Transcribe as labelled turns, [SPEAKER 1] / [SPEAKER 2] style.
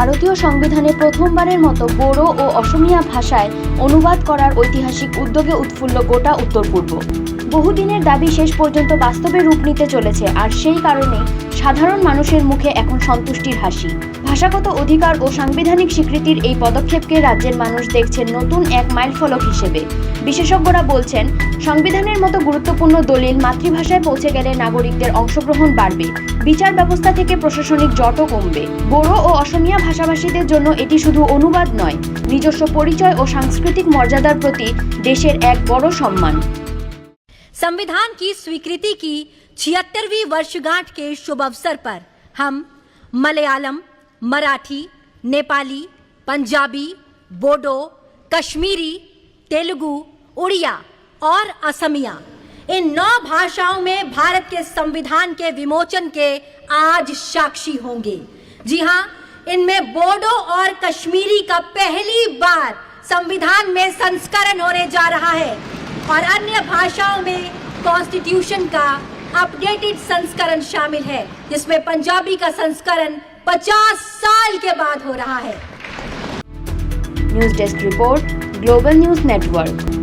[SPEAKER 1] ভারতীয় সংবিধানে প্রথমবারের মতো বোরো ও অসমিয়া ভাষায় অনুবাদ করার ঐতিহাসিক উদ্যোগে উৎফুল্ল গোটা উত্তর পূর্ব। বহুদিনের দাবি শেষ পর্যন্ত বাস্তবে রূপ নিতে চলেছে, আর সেই কারণে সাধারণ মানুষের মুখে এখন সন্তুষ্টির হাসি। ভাষাগত অধিকার ও সাংবিধানিক স্বীকৃতির এই পদক্ষেপকে রাজ্যের মানুষ দেখছেন নতুন এক মাইলফলক হিসেবে বিশেষজ্ঞরা বলছেন সংবিধানের মতো গুরুত্বপূর্ণ দলিল মাতৃভাষায় পৌঁছে গেলে নাগরিকদের অংশগ্রহণ বাড়বে বিচার ব্যবস্থা থেকে প্রশাসনিক জটও কমবে বড়ো ও অসমিয়া ভাষাভাষীদের জন্য এটি শুধু অনুবাদ নয় নিজস্ব পরিচয় ও সাংস্কৃতিক মর্যাদার প্রতি দেশের এক বড় সম্মান
[SPEAKER 2] संविधान की स्वीकृति की छिहत्तरवीं वर्षगांठ के शुभ अवसर पर हम मलयालम मराठी, नेपाली, पंजाबी, बोडो, कश्मीरी, तेलुगु, उड़िया और असमिया। इन नौ भाषाओं में भारत के संविधान के विमोचन के आज साक्षी होंगे। जी हाँ इनमें बोडो और कश्मीरी का पहली बार संविधान में संस्करण होने जा रहा है और अन्य भाषाओं में कॉन्स्टिट्यूशन का अपडेटेड संस्करण शामिल है, जिसमें पंजाबी का संस्करण 50 साल के बाद हो रहा है।
[SPEAKER 1] News desk report global news network.